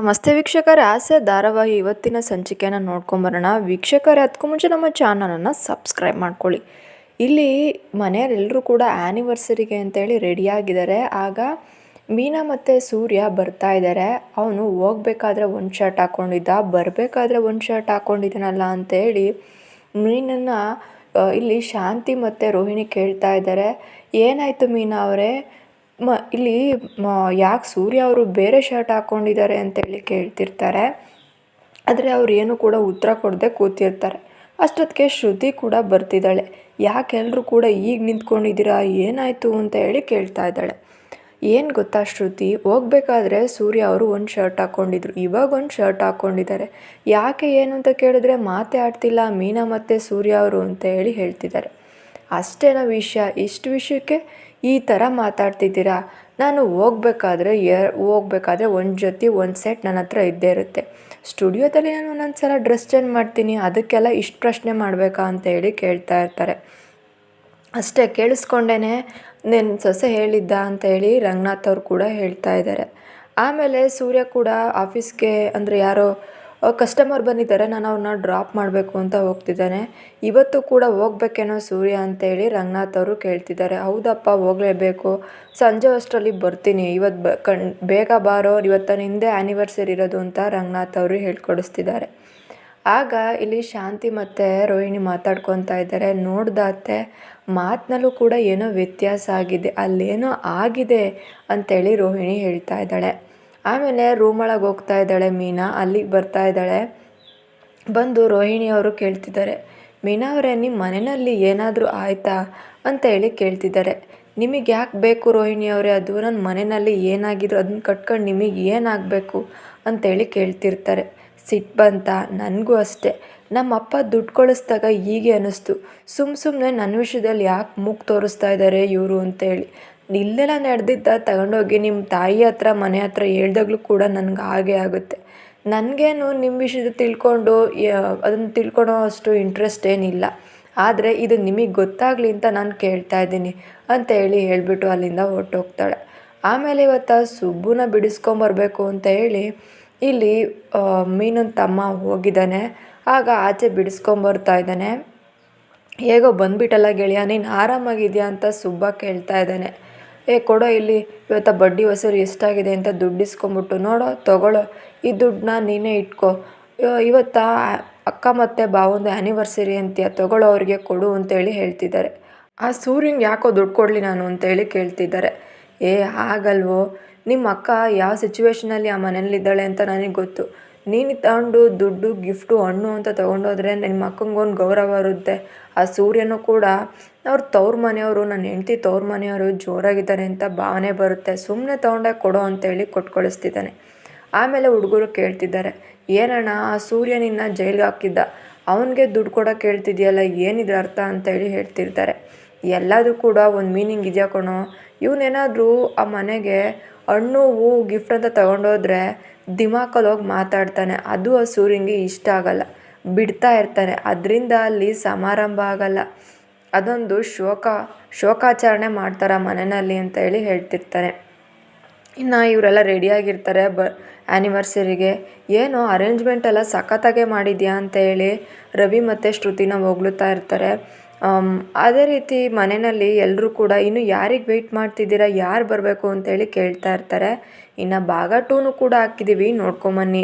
ನಮಸ್ತೆ ವೀಕ್ಷಕರ, ಆಸೆ ಧಾರಾವಾಹಿ ಇವತ್ತಿನ ಸಂಚಿಕೆಯನ್ನು ನೋಡ್ಕೊಂಬರೋಣ. ವೀಕ್ಷಕರೇ, ಅದಕ್ಕೂ ಮುಂಚೆ ನಮ್ಮ ಚಾನಲನ್ನು ಸಬ್ಸ್ಕ್ರೈಬ್ ಮಾಡ್ಕೊಳ್ಳಿ. ಇಲ್ಲಿ ಮನೆಯವರೆಲ್ಲರೂ ಕೂಡ ಆ್ಯನಿವರ್ಸರಿಗೆ ಅಂತೇಳಿ ರೆಡಿಯಾಗಿದ್ದಾರೆ ಆಗ ಮೀನಾ ಮತ್ತು ಸೂರ್ಯ ಬರ್ತಾ ಇದ್ದಾರೆ. ಅವನು ಹೋಗ್ಬೇಕಾದ್ರೆ ಒಂದು ಶರ್ಟ್ ಹಾಕ್ಕೊಂಡಿದ್ದ ಬರಬೇಕಾದ್ರೆ ಒಂದು ಶರ್ಟ್ ಹಾಕ್ಕೊಂಡಿದ್ದಾನಲ್ಲ ಅಂತೇಳಿ ಮೀನನ್ನು ಇಲ್ಲಿ ಶಾಂತಿ ಮತ್ತು ರೋಹಿಣಿ ಕೇಳ್ತಾ ಇದ್ದಾರೆ. ಏನಾಯಿತು ಮೀನಾ ಅವರೇ? ಮ, ಇಲ್ಲಿ ಯಾಕೆ ಸೂರ್ಯ ಅವರು ಬೇರೆ ಶರ್ಟ್ ಹಾಕ್ಕೊಂಡಿದ್ದಾರೆ ಅಂತೇಳಿ ಕೇಳ್ತಿರ್ತಾರೆ. ಆದರೆ ಅವ್ರು ಏನು ಕೂಡ ಉತ್ತರ ಕೊಡದೆ ಕೂತಿರ್ತಾರೆ. ಅಷ್ಟೊತ್ತಿಗೆ ಶ್ರುತಿ ಕೂಡ ಬರ್ತಿದ್ದಾಳೆ. ಯಾಕೆ ಎಲ್ಲರೂ ಕೂಡ ಈಗ ನಿಂತ್ಕೊಂಡಿದ್ದೀರಾ? ಏನಾಯಿತು ಅಂತ ಹೇಳಿ ಕೇಳ್ತಾ ಇದ್ದಾಳೆ. ಏನು ಗೊತ್ತಾ ಶ್ರುತಿ? ಹೋಗ್ಬೇಕಾದ್ರೆ ಸೂರ್ಯ ಅವರು ಒಂದು ಶರ್ಟ್ ಹಾಕ್ಕೊಂಡಿದ್ರು ಇವಾಗ ಒಂದು ಶರ್ಟ್ ಹಾಕ್ಕೊಂಡಿದ್ದಾರೆ ಯಾಕೆ ಏನು ಅಂತ ಕೇಳಿದ್ರೆ ಮಾತೇ ಆಡ್ತಿಲ್ಲ. ಮೀನಾ ಮತ್ತು ಸೂರ್ಯ ಅವರು ಅಂತ ಹೇಳಿ ಹೇಳ್ತಿದ್ದಾರೆ. ಅಷ್ಟೇನ ವಿಷಯ? ಇಷ್ಟು ವಿಷಯಕ್ಕೆ ಈ ಥರ ಮಾತಾಡ್ತಿದ್ದೀರಾ? ನಾನು ಹೋಗ್ಬೇಕಾದ್ರೆ ಏರ್ ಹೋಗ್ಬೇಕಾದ್ರೆ ಒಂದು ಜೊತೆ ಒಂದು ಸೆಟ್ ನನ್ನ ಹತ್ರ ಇದ್ದೇ ಇರುತ್ತೆ. ಸ್ಟುಡಿಯೋದಲ್ಲಿ ನಾನು ಒಂದೊಂದು ಸಲ ಡ್ರೆಸ್ ಚೇಂಜ್ ಮಾಡ್ತೀನಿ, ಅದಕ್ಕೆಲ್ಲ ಇಷ್ಟು ಪ್ರಶ್ನೆ ಮಾಡಬೇಕಾ ಅಂತ ಹೇಳಿ ಕೇಳ್ತಾ ಇರ್ತಾರೆ. ಅಷ್ಟೇ ಕೇಳಿಸ್ಕೊಂಡೇ ನಿನ್ನ ಸೊಸೆ ಹೇಳಿದ್ದ ಅಂತ ಹೇಳಿ ರಂಗನಾಥ್ ಅವ್ರು ಕೂಡ ಹೇಳ್ತಾ ಇದ್ದಾರೆ. ಆಮೇಲೆ ಸೂರ್ಯ ಕೂಡ ಆಫೀಸ್ಗೆ ಅಂದರೆ ಯಾರೋ ಕಸ್ಟಮರ್ ಬಂದಿದ್ದಾರೆ, ನಾನು ಅವ್ರನ್ನ ಡ್ರಾಪ್ ಮಾಡಬೇಕು ಅಂತ ಹೋಗ್ತಿದ್ದಾನೆ. ಇವತ್ತು ಕೂಡ ಹೋಗ್ಬೇಕೇನೋ ಸೂರ್ಯ ಅಂತೇಳಿ ರಂಗನಾಥ್ ಅವರು ಕೇಳ್ತಿದ್ದಾರೆ. ಹೌದಪ್ಪ, ಹೋಗಲೇಬೇಕು. ಸಂಜೆ ಅಷ್ಟರಲ್ಲಿ ಬರ್ತೀನಿ. ಇವತ್ತು ಬ, ಕಣ್, ಬೇಗ ಬಾರೋ, ಇವತ್ತು ನಿಂದೆ ಆ್ಯನಿವರ್ಸರಿ ಇರೋದು ಅಂತ ರಂಗನಾಥ್ ಅವರು ಹೇಳ್ಕೊಡಿಸ್ತಿದ್ದಾರೆ. ಆಗ ಇಲ್ಲಿ ಶಾಂತಿ ಮತ್ತು ರೋಹಿಣಿ ಮಾತಾಡ್ಕೊತಾ ಇದ್ದಾರೆ. ನೋಡ್ದಾತೆ, ಮಾತಿನಲ್ಲೂ ಕೂಡ ಏನೋ ವ್ಯತ್ಯಾಸ ಆಗಿದೆ, ಅಲ್ಲೇನೋ ಆಗಿದೆ ಅಂತೇಳಿ ರೋಹಿಣಿ ಹೇಳ್ತಾ ಇದ್ದಾಳೆ. ಆಮೇಲೆ ರೂಮ್ ಒಳಗೆ ಹೋಗ್ತಾ ಇದ್ದಾಳೆ ಮೀನಾ. ಅಲ್ಲಿಗೆ ಬರ್ತಾ ಇದ್ದಾಳೆ. ಬಂದು ರೋಹಿಣಿ ಅವರು ಕೇಳ್ತಿದ್ದಾರೆ, ಮೀನಾ ಅವರೇ ನಿಮ್ಮ ಮನೆಯಲ್ಲಿ ಏನಾದರೂ ಆಯಿತಾ? ಅಂತ ಹೇಳಿ ಕೇಳ್ತಿದ್ದಾರೆ. ನಿಮಗೆ ಯಾಕೆ ಬೇಕು ರೋಹಿಣಿ ಅವರೇ? ಅದು ನನ್ನ ಮನೆಯಲ್ಲಿ ಏನಾಗಿದ್ರು ಅದನ್ನ ಕಟ್ಕೊಂಡು ನಿಮಗೆ ಏನಾಗಬೇಕು ಅಂತೇಳಿ ಕೇಳ್ತಿರ್ತಾರೆ. ಸಿಟ್ಟು ಬಂತ? ನನಗೂ ಅಷ್ಟೇ. ನಮ್ಮ ಅಪ್ಪ ದುಡ್ಡು ಕಳಿಸ್ದಾಗ ಹೀಗೆ ಅನ್ನಿಸ್ತು ಸುಮ್ಮ ಸುಮ್ಮನೆ ನನ್ನ ವಿಷಯದಲ್ಲಿ ಯಾಕೆ ಮೂಗು ತೋರಿಸ್ತಾ ಇದ್ದಾರೆ ಇವರು? ಅಂತೇಳಿ ಇಲ್ಲೆಲ್ಲ ನಡೆದಿದ್ದ ತಗೊಂಡೋಗಿ ನಿಮ್ಮ ತಾಯಿ ಹತ್ರ, ಮನೆ ಹತ್ರ ಹೇಳ್ದಾಗ್ಲೂ ಕೂಡ ನನಗೆ ಹಾಗೆ ಆಗುತ್ತೆ. ನನಗೇನು ನಿಮ್ಮ ವಿಷಯದ ತಿಳ್ಕೊಂಡು ಅದನ್ನು ತಿಳ್ಕೊಳೋ ಅಷ್ಟು ಇಂಟ್ರೆಸ್ಟ್ ಏನಿಲ್ಲ. ಆದರೆ ಇದು ನಿಮಗೆ ಗೊತ್ತಾಗಲಿ ಅಂತ ನಾನು ಕೇಳ್ತಾ ಇದ್ದೀನಿ ಅಂತ ಹೇಳಿ ಹೇಳಿಬಿಟ್ಟು ಅಲ್ಲಿಂದ ಹೊರ್ಟೋಗ್ತಾಳೆ. ಆಮೇಲೆ ಇವತ್ತು ಸುಬ್ಬುನ ಬಿಡಿಸ್ಕೊಂಬರ್ಬೇಕು ಅಂತ ಹೇಳಿ ಇಲ್ಲಿ ಮೀನನ ತಮ್ಮ ಹೋಗಿದ್ದಾನೆ. ಆಗ ಆಚೆ ಬಿಡಿಸ್ಕೊಂಬರ್ತಾ ಇದ್ದಾನೆ. ಹೇಗೋ ಬಂದ್ಬಿಟ್ಟಲ್ಲ ಗೆಳೆಯ, ನೀನು ಆರಾಮಾಗಿದೆಯಾ ಅಂತ ಸುಬ್ಬ ಕೇಳ್ತಾ ಇದ್ದಾನೆ. ಏ, ಕೊಡೋ ಇಲ್ಲಿ. ಇವತ್ತು ಬಡ್ಡಿ ವಸೂಲಿ ಎಷ್ಟಾಗಿದೆ ಅಂತ ದುಡ್ಡು ಇಸ್ಕೊಂಬಿಟ್ಟು ನೋಡೋ, ತಗೊಳ್ಳೋ. ಈ ದುಡ್ಡನ್ನ ನೀನೇ ಇಟ್ಕೋ. ಇವತ್ತು ಅಕ್ಕ ಮತ್ತು ಬಾವಂದು ಆ್ಯನಿವರ್ಸರಿ ಅಂತೀಯ, ತಗೊಳ್ಳೋ ಅವ್ರಿಗೆ ಕೊಡು ಅಂತೇಳಿ ಹೇಳ್ತಿದ್ದಾರೆ. ಆ ಸೂರ್ಯಂಗೆ ಯಾಕೋ ದುಡ್ಡು ಕೊಡಲಿ ನಾನು ಅಂತೇಳಿ ಕೇಳ್ತಿದ್ದಾರೆ. ಏ, ಆಗಲ್ವೋ. ನಿಮ್ಮ ಅಕ್ಕ ಯಾವ ಸಿಚುವೇಶನಲ್ಲಿ ಆ ಮನೇಲಿದ್ದಾಳೆ ಅಂತ ನನಗೆ ಗೊತ್ತು. ನೀನು ತಗೊಂಡು ದುಡ್ಡು, ಗಿಫ್ಟು, ಹಣ್ಣು ಅಂತ ತೊಗೊಂಡೋದ್ರೆ ನಿಮ್ಮ ಅಕ್ಕಂಗೊಂದು ಗೌರವ ಇರುತ್ತೆ. ಆ ಸೂರ್ಯನೂ ಕೂಡ ಅವ್ರು ತವ್ರ ಮನೆಯವರು, ನನ್ನ ಹೆಂಡತಿ ತವ್ರ ಮನೆಯವರು ಜೋರಾಗಿದ್ದಾರೆ ಅಂತ ಭಾವನೆ ಬರುತ್ತೆ. ಸುಮ್ಮನೆ ತೊಗೊಂಡೆ ಕೊಡೋ ಅಂತೇಳಿ ಕೊಟ್ಟು ಕಳಿಸ್ತಿದ್ದಾನೆ ಆಮೇಲೆ ಹುಡುಗರು ಕೇಳ್ತಿದ್ದಾರೆ, ಏನಣ್ಣ, ಆ ಸೂರ್ಯ ನಿನ್ನ ಜೈಲಿಗೆ ಹಾಕಿದ್ದ. ಅವನಿಗೆ ದುಡ್ಡು ಕೊಡೋಕೆ ಹೇಳ್ತಿದ್ಯಲ್ಲ ಏನಿದೆ ಅರ್ಥ? ಅಂತೇಳಿ ಹೇಳ್ತಿರ್ತಾರೆ. ಎಲ್ಲದೂ ಕೂಡ ಒಂದು ಮೀನಿಂಗ್ ಇದೆಯಾ ಕಣೋ? ಇವನೇನಾದರೂ ಆ ಮನೆಗೆ ಹಣ್ಣು ಹೂವು ಗಿಫ್ಟ್ ಅಂತ ತಗೊಂಡೋದ್ರೆ ದಿಮಾಕಲ್ಲಿ ಹೋಗಿ ಮಾತಾಡ್ತಾನೆ. ಅದು ಆ ಸೂರ್ಯನಿಗೆ ಇಷ್ಟ ಆಗಲ್ಲ. ಬಿಡ್ತಾ ಇರ್ತಾನೆ. ಅದರಿಂದ ಅಲ್ಲಿ ಸಮಾರಂಭ ಆಗಲ್ಲ. ಅದೊಂದು ಶೋಕ, ಶೋಕಾಚರಣೆ ಮಾಡ್ತಾರೆ ಮನೆಯಲ್ಲಿ ಅಂತ ಹೇಳಿ ಹೇಳ್ತಿರ್ತಾನೆ ಇನ್ನು ಇವರೆಲ್ಲ ರೆಡಿಯಾಗಿರ್ತಾರೆ ಬ ಆ್ಯನಿವರ್ಸರಿಗೆ ಏನು ಅರೇಂಜ್ಮೆಂಟ್ ಎಲ್ಲ ಸಖತ್ತಾಗೆ ಮಾಡಿದ್ಯಾ ಅಂತ ಹೇಳಿ ರವಿ ಮತ್ತು ಶ್ರುತಿನ ಹೊಗಳುತ್ತಾ ಇರ್ತಾರೆ. ಅದೇ ರೀತಿ ಮನೆಯಲ್ಲಿ ಎಲ್ಲರೂ ಕೂಡ ಇನ್ನು ಯಾರಿಗೆ ವೆಯ್ಟ್ ಮಾಡ್ತಿದ್ದೀರಾ, ಯಾರು ಬರಬೇಕು ಅಂತೇಳಿ ಕೇಳ್ತಾ ಇರ್ತಾರೆ. ಇನ್ನು ಭಾಗ ಟೂನು ಕೂಡ ಹಾಕಿದ್ದೀವಿ ನೋಡ್ಕೊಂಬನ್ನಿ